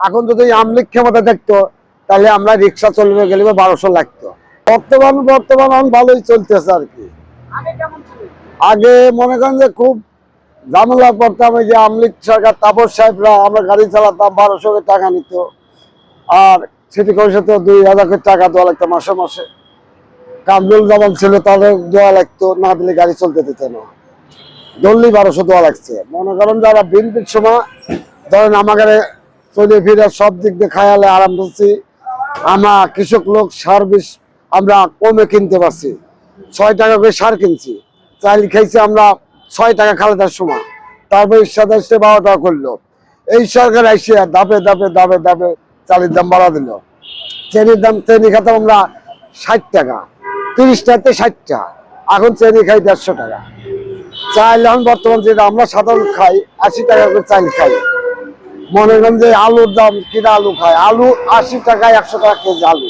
এখন যদি আমলিক ক্ষমতা থাকতো তাহলে আমরা রিক্সা চলবে গেলে বারোশো লাগতো। বর্তমান বর্তমান এখন ভালোই চলতেছে আর কি। আগে মনে করেন যে খুব ঝামেলা পড়তাম এই যে আমলিক সরকার তাপস সাহেবরা আমরা গাড়ি চালাতাম বারোশো করে টাকা নিত। আর সিটি কমিশন দুই হাজার করে টাকা দেওয়া লাগতো মাসে মাসে। কামরুল জামান ছিল তাদের দেওয়া লাগতো না দিলে গাড়ি চলতে দিত না। দল্লি বারোশো দেওয়া লাগছে। মনে করেন যারা বিনপির সময় ধরেন আমাকে চলে ফিরে সব দিক দিয়ে খায়ালে আরাম করছি। আমরা কৃষক লোক সার বিষ আমরা কমে কিনতে পারছি। ছয় টাকা করে সার কিনছি। চাল খাইছি আমরা ছয় টাকা খালেদার সময়। তারপর সাথে এসে বারো টাকা করল। এই সরকার এসে দাপে দাপে দাপে দাপে চালের দাম বাড়া দিল। চেনির দাম, চেনি খেতাম আমরা ষাট টাকা। তিরিশ টাকাতে ষাট টাকা। এখন চেনি খাই দেড়শো টাকা। চাল এখন বর্তমান যেটা আমরা সাধারণ খাই, আশি টাকা করে চাল খাই। মনে করেন যে আলুর দাম কিনা আলু খায়, আলু আশি টাকায় একশো টাকা কেজি আলু।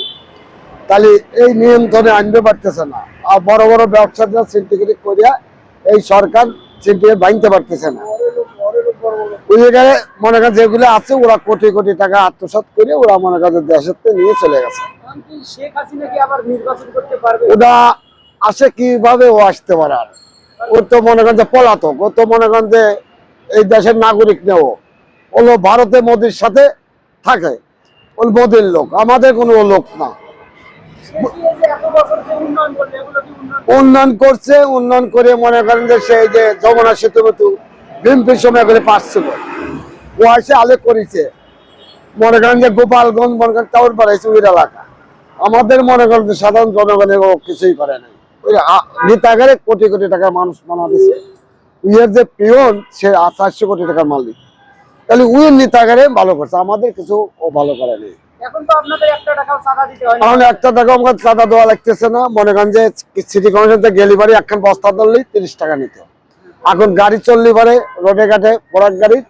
তাহলে এই নিয়ন্ত্রণে আনতে পারতেছে না। আর বড় বড় ব্যবসাদার সিন্ডিকেট করিয়া এই সরকার সিন্ডিকেট ভাঙতে পারতেছে না। ওই জায়গায় মনে করেন যেগুলো আছে, ওরা কোটি কোটি টাকা আত্মসাৎ করে ওরা মনে করেন দেশের নিয়ে চলে গেছে। ওটা আসে কীভাবে ও আসতে পারে আর? ও তো মনে করেন যে পলাতক, ও তো মনে করেন যে এই দেশের নাগরিক নেও ওলো ভারতে মোদির সাথে থাকে। ওই মোদির লোক, আমাদের কোনো লোক না। উন্নয়ন করছে, উন্নয়ন করে মনে করেন যে সেই যে যমুনা সেতু মেতু বিএনপির সময় করে পাস ছিল ও আসে আলে করেছে। মনে করেন যে গোপালগঞ্জ, মনে করেন টাউন বাড়াইছে ওই এলাকা। আমাদের মনে করেন যে সাধারণ জনগণের কিছুই করে নাই। ওই নেতাগারে কোটি কোটি টাকার মানুষ মানা দিছে উইয়ের যে পিয়ন, সে চারশো কোটি টাকার মালিক। তাহলে উইয়ের নেতাগারে ভালো করছে আমাদের কিছু ও ভালো করে নেই। এখন একটা টাকা চাঁদা দেওয়া লাগতেছে না। মনে করেন যে সিটি কমিশন গেলি বাড়ি একখান বস্তা ধরলেই তিরিশ টাকা নিত। এখন গাড়ি চললি পারে রোডে ঘাটে বড় গাড়ির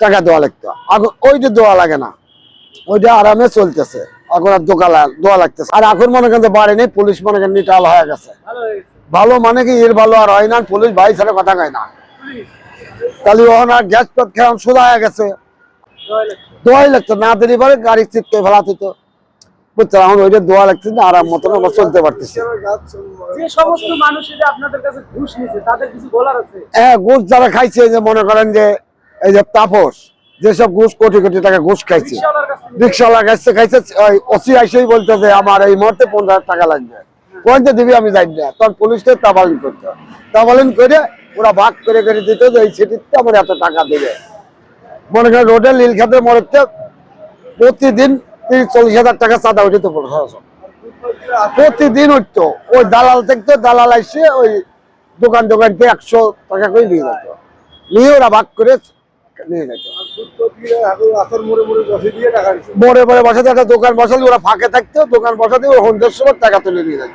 টাকা দেওয়া লাগতো। এখন ওইটা দেওয়া লাগে না। ওইটা আরামে চলতেছে। এখন আর দোকা দেওয়া লাগতেছে। আর এখন মনে করেন বাড়ি নেই পুলিশ মনে করেন নিটাল হয়ে গেছে। ভালো ভালো মানে কি এর ভালো আর হয় না পুলিশ ভাই ছাড়া কথা কয় না। তাহলে ওখান গ্যাস খেয়ে সোজা হয়ে গেছে। দোয়াই না দিলে পরে গাড়ি চিটকে ফেলা দিত। বুঝছ এখন ওইটা দোয়া লাগছে না আরাম মতন আমরা চলতে পারতেছি। যে সমস্ত মানুষের যে আপনাদের কাছে ঘুষ নিছে তাদের কিছু বলার আছে? হ্যাঁ ঘুষ যারা খাইছে যে মনে করেন যে এই যে তাপস যেসব ঘুষ কোটি কোটি টাকা ঘুষ খাইছে। রিক্সাওয়ালার কাছে খাইছে ওসি আইসেই আমার এই মুহূর্তে পনেরো হাজার টাকা লাগবে। কোনটা দিবি আমি জানি না তখন পুলিশকে তাবালিন করতে তাবালিন করে ওরা ভাগ করে করে দিত যে এই সিটিতে আমার এত টাকা দেবে। মনে করেন রোডে নীল খাতে মরতে প্রতিদিন তিরিশ চল্লিশ হাজার টাকা চাঁদা উঠিত প্রতিদিন উঠতো। ওই দালাল থাকতো দালাল এসে ওই দোকান দোকান থেকে একশো টাকা করে নিয়ে যেত। নিয়ে ওরা ভাগ করে নিয়ে যেত। মোড়ে মোড়ে বসাতে একটা দোকান বসালে ওরা ফাঁকে থাকতো, দোকান বসাতে ওরা সন্ধ্যের সময় টাকা তুলে নিয়ে যেত।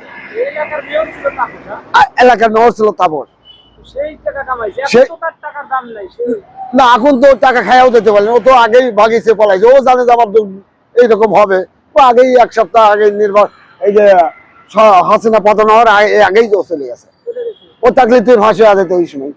এলাকার মেয়র ছিল তাপসা। না এখন তো টাকা খায়াও দিতে পারেন ও তো আগেই ভাগিয়েছে পলাইছে ও জানে জবাব আমার এইরকম হবে। ও আগেই এক সপ্তাহ আগে নির্বাচন এই যে হাসিনা পতন হওয়ার আগে- আগেই তো চলে গেছে। ও থাকলে তুই ফাঁসে আছে তো ওই সময়।